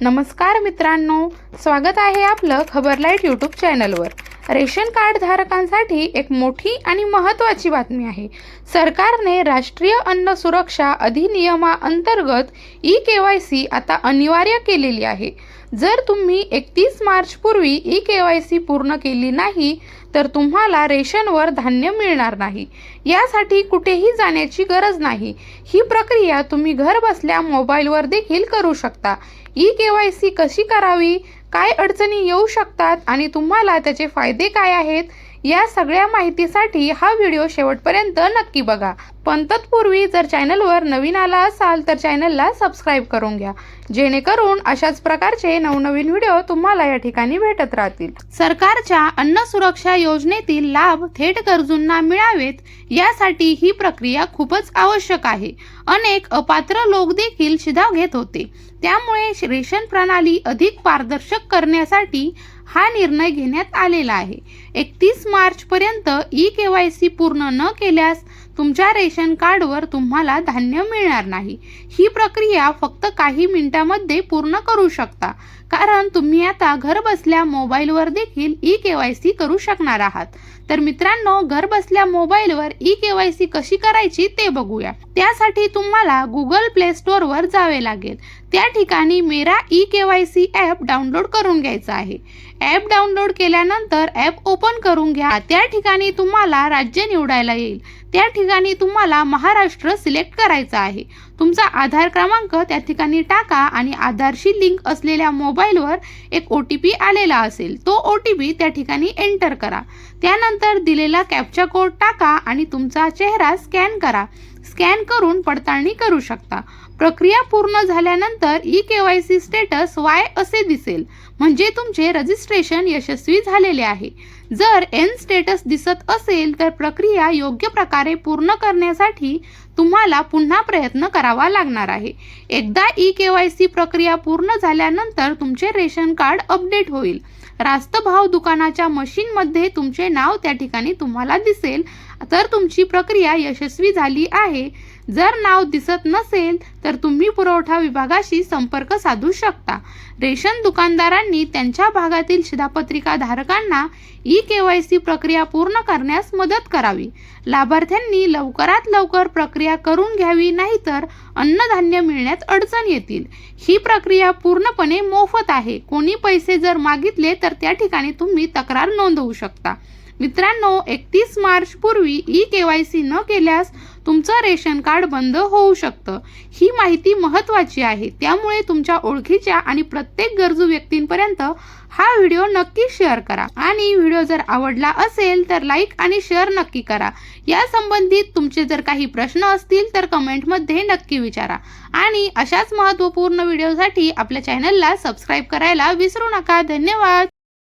नमस्कार मित्रांनो स्वागत आहे आपलं खबरलाईट यूट्यूब चॅनलवर. रेशन कार्ड धारकांसाठी एक मोठी आणि महत्त्वाची बातमी आहे. सरकारने राष्ट्रीय अन्न सुरक्षा अधिनियमाअंतर्गत ई के वाय सी आता अनिवार्य केलेली आहे. जर तुम्ही एकतीस मार्चपूर्वी ई के वाय सी पूर्ण केली नाही तर तुम्हाला रेशनवर धान्य मिळणार नाही. यासाठी कुठेही जाण्याची गरज नाही. ही प्रक्रिया तुम्ही घर बसल्या मोबाईलवर देखील करू शकता. ई के वाय सी कशी करावी? काय अडचणी येऊ शकतात? आणि तुम्हाला त्याचे फायदे काय आहेत? या सगळ्या माहितीसाठी हा व्हिडिओ शेवटपर्यंत नक्की बघा. पण तत्पूर्वी जर चॅनलवर नवीन आला असाल तर चॅनलला सबस्क्राईब करून घ्या. जेणेकरून अशाच प्रकारचे नवनवीन व्हिडिओ तुम्हाला या ठिकाणी भेटत राहतील. सरकारच्या अन्न सुरक्षा योजनेतील लाभ थेट गरजूंना मिळावेत यासाठी ही प्रक्रिया खूपच आवश्यक आहे. अनेक अपात्र लोक देखील शिधाव घेत होते. त्यामुळे रेशन प्रणाली अधिक पारदर्शक करण्यासाठी हा निर्णय घेण्यात आलेला आहे. एकतीस मार्चपर्यंत ई के वाय सी पूर्ण न केल्यास तुमच्या रेशन कार्डवर तुम्हाला धान्य मिळणार नाही. ही प्रक्रिया फक्त काही मिनिटांमध्ये पूर्ण करू शकता कारण तुम्ही आता घरबसल्या मोबाईलवर देखील ई के वाय सी करू शकणार आहात. तर मित्रांनो घरबसल्या मोबाईलवर ई के वाय सी कशी करायची ते बघूया. त्यासाठी तुम्हाला गुगल प्ले स्टोअरवर जावे लागेल. त्या ठिकाणी Mera E K Y C app download करून घ्यायचा आहे. ॲप डाउनलोड केल्यानंतर ॲप ओपन करून घ्या. त्या ठिकाणी तुम्हाला राज्य निवडायला येईल. त्या ठिकाणी तुम्हाला महाराष्ट्र सिलेक्ट करायचा आहे. तुमचा आधार क्रमांक त्या ठिकाणी टाका आणि आधारशी लिंक असलेल्या मोबाईलवर एक ओ टी पी आलेला असेल तो ओ टी पी त्या ठिकाणी एंटर करा. त्यानंतर दिलेला कॅप्चा कोड टाका आणि तुमचा चेहरा स्कॅन करा. स्कॅन करून पडताळणी करू शकता. प्रक्रिया पूर्ण झाल्यानंतर E K Y C status Y असे दिसेल. म्हणजे तुमचे रजिस्ट्रेशन यशस्वी झालेले आहे. जर एन स्टेटस दिसत असेल तर प्रक्रिया योग्य प्रकारे पूर्ण करण्यासाठी तुम्हाला पुन्हा प्रयत्न करावा लागणार आहे. एकदा ई के वाय सी प्रक्रिया पूर्ण झाल्यानंतर तुमचे रेशन कार्ड अपडेट होईल. रास्त भाव दुकानाच्या मशीनमध्ये तुमचे नाव त्या ठिकाणी तुम्हाला दिसेल. तर तुमची प्रक्रिया यशस्वी झाली आहे. जर नाव दिसत नसेल तर तुम्ही पुरवठा विभागाशी संपर्क साधू शकता. रेशन दुकानदारांनी त्यांच्या भागातील शिधापत्रिका धारकांना ई के वाय सी प्रक्रिया पूर्ण करण्यास मदत करावी. लाभार्थ्यांनी लवकरात लवकर प्रक्रिया करून घ्यावी नाहीतर अन्नधान्य मिळण्यात अडचण येतील. ही प्रक्रिया पूर्णपणे मोफत आहे. कोणी पैसे जर मागितले तर त्या ठिकाणी तुम्ही तक्रार नोंदवू शकता. मित्रांनो एकतीस मार्च पूर्वी ई के वाय सी न केल्यास तुमचं रेशन कार्ड बंद होऊ शकतं. ही माहिती महत्त्वाची आहे. त्यामुळे तुमच्या ओळखीच्या आणि प्रत्येक गरजू व्यक्तींपर्यंत हा व्हिडिओ नक्की शेअर करा. आणि व्हिडिओ जर आवडला असेल तर लाईक आणि शेअर नक्की करा. या संबंधित तुमचे जर काही प्रश्न असतील तर कमेंटमध्ये नक्की विचारा. आणि अशाच महत्त्वपूर्ण व्हिडिओसाठी आपल्या चॅनलला सबस्क्राईब करायला विसरू नका. धन्यवाद!